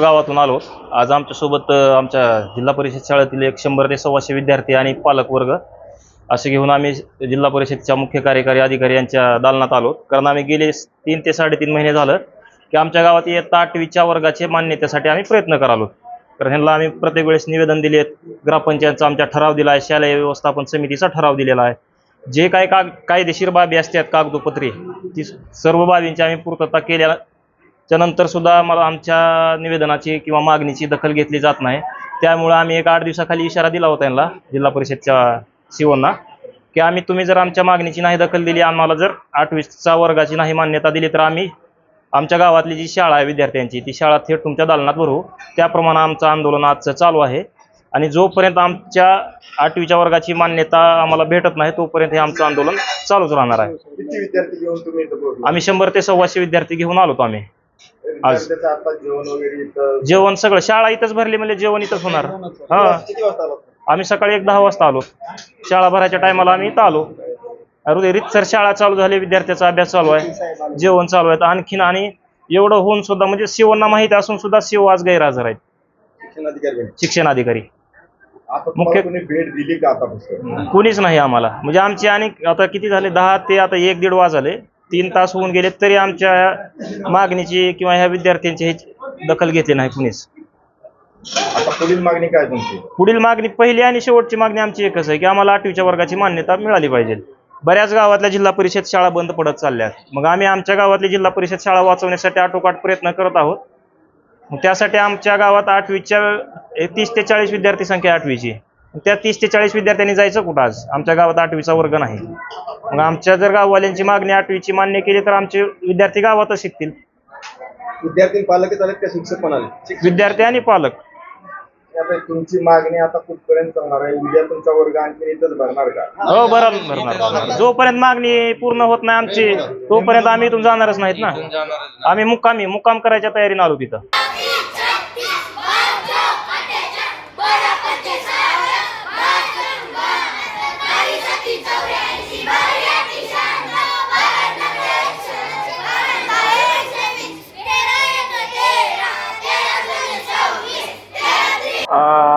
गावातून आलो. आज आमच्यासोबत आमच्या जिल्हा परिषद शाळेतील एक शंभर ते सव्वाशे विद्यार्थी आणि पालकवर्ग असे घेऊन आम्ही जिल्हा परिषदच्या मुख्य कार्यकारी अधिकारी यांच्या दालनात आलो. कारण आम्ही गेले तीन ते साडेतीन महिने झालं की आमच्या गावात इयत्ता आठवीच्या वर्गाचे मान्यतेसाठी आम्ही प्रयत्न करालो. कारण ह्यांना आम्ही प्रत्येक वेळेस निवेदन दिले ग्रामपंचायतचा आमच्या ठराव दिला आहे शालेय व्यवस्थापन समितीचा ठराव दिलेला आहे. जे काय काग कायदेशीर बाबी असतात कागदोपत्री ती सर्व बाबींची आम्ही पूर्तता केल्या त्यानंतर सुद्धा मला आमच्या निवेदनाची किंवा मागणीची दखल घेतली जात नाही. त्यामुळे आम्ही एक आठ दिवसाखाली इशारा दिला होता यांना जिल्हा परिषदच्या सीओना की आम्ही तुम्ही जर आमच्या मागणीची नाही दखल दिली आम्हाला जर आठवीचा वर्गाची नाही मान्यता दिली तर आम्ही आमच्या गावातली जी शाळा आहे विद्यार्थ्यांची ती शाळा थेट तुमच्या दालनात भरू. त्याप्रमाणे आमचं आंदोलन आजचं चालू आहे. आणि जोपर्यंत आमच्या आठवीच्या वर्गाची मान्यता आम्हाला भेटत नाही तोपर्यंत हे आमचं आंदोलन चालूच राहणार आहे. आम्ही शंभर ते सव्वाशे विद्यार्थी घेऊन आलोत आम्ही. आता जेवण सगळं शाळा इथंच भरली म्हणजे जेवण इथंच होणार. हा. आला आम्ही सकाळी एक दहा वाजता आलो. शाळा भरायच्या टायमाला आम्ही इथं आलो. अरे रितसर शाळा चालू झाली विद्यार्थ्याचा अभ्यास चालू आहे. जेवण चालू आहे. आणखीन आणि एवढं होऊन सुद्धा म्हणजे शिवना माहिती असून सुद्धा शिव आज गैरहजर आहेत. शिक्षण अधिकारी आता मुख्य- भेट दिली का आतापासून? कोणीच नाही आम्हाला. म्हणजे आमची आणि आता किती झाले? दहा ते आता एक दीड वाजले. तीन तास होऊन गेले तरी आमच्या मागणीची किंवा ह्या विद्यार्थ्यांची ह्याची दखल घेतली नाही कुणीच. आता पुढील मागणी काय तुमची? पुढील मागणी पहिली आणि शेवटची मागणी आमची एकच आहे की आम्हाला आठवीच्या वर्गाची मान्यता मिळाली पाहिजे. बऱ्याच गावातल्या जिल्हा परिषद शाळा बंद पडत चालल्या. मग आम्ही आमच्या गावातली जिल्हा परिषद शाळा वाचवण्यासाठी आटोकाट प्रयत्न करत आहोत. मग त्यासाठी आमच्या गावात आठवीच्या तीस ते चाळीस विद्यार्थी संख्या आठवीची. त्या तीस ते चाळीस विद्यार्थ्यांनी जायचं कुठं आज? आमच्या गावात आठवीचा वर्ग नाही. मग आमच्या जर गाववाल्यांची मागणी आठवीची मान्य केली तर आमचे विद्यार्थी गावातच शिकतील. विद्यार्थी पालकच आलेत का? शिक्षक पण आले विद्यार्थी आणि पालक. आता तुमची मागणी आता कुठपर्यंत चालणार आहे? उद्या तुमचा वर्ग आणखी इथंच भरणार का? हो बरं भरणार भरणार. जोपर्यंत मागणी पूर्ण होत नाही आमची तोपर्यंत आम्ही इथून जाणारच नाहीत ना. आम्ही मुक्कामी मुक्काम करायच्या तयारीने आलो तिथं.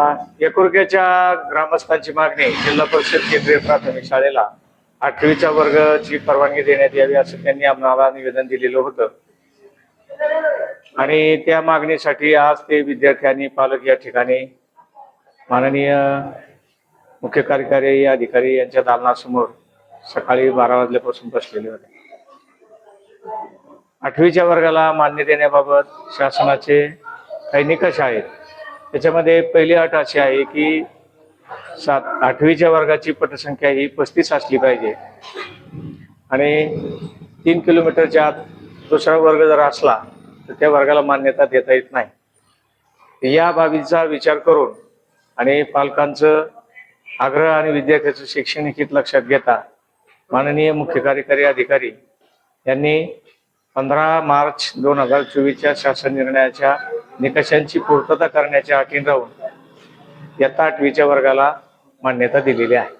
अ, ग्रामस्थांची मागणी जिल्हा परिषद केंद्रीय प्राथमिक शाळेला आठवीच्या वर्गाची परवानगी देण्यात यावी असं त्यांनी आम्हाला निवेदन दिलेलं होतं. आणि त्या मागणीसाठी आज ते विद्यार्थी आणि पालक या ठिकाणी माननीय मुख्य कार्यकारी अधिकारी यांच्या दालनासमोर सकाळी बारा वाजल्यापासून बसलेले होते. आठवीच्या वर्गाला मान्य देण्याबाबत शासनाचे काही निकष आहेत. त्याच्यामध्ये पहिली अट अशी आहे की सात आठवीच्या वर्गाची पटसंख्या ही पस्तीस असली पाहिजे. आणि तीन किलोमीटरच्या आत दुसरा वर्ग जर असला तर त्या वर्गाला मान्यता देता येत नाही. या बाबीचा विचार करून आणि पालकांचं आग्रह आणि विद्यार्थ्याचं शैक्षणिक हित लक्षात घेता माननीय मुख्य कार्यकारी अधिकारी यांनी पंधरा मार्च दोन हजार चोवीसच्या शासन निर्णयाच्या निकषांची पूर्तता करण्याच्या अटीन राहून इयत्ता आठवीच्या वर्गाला मान्यता दिलेली आहे.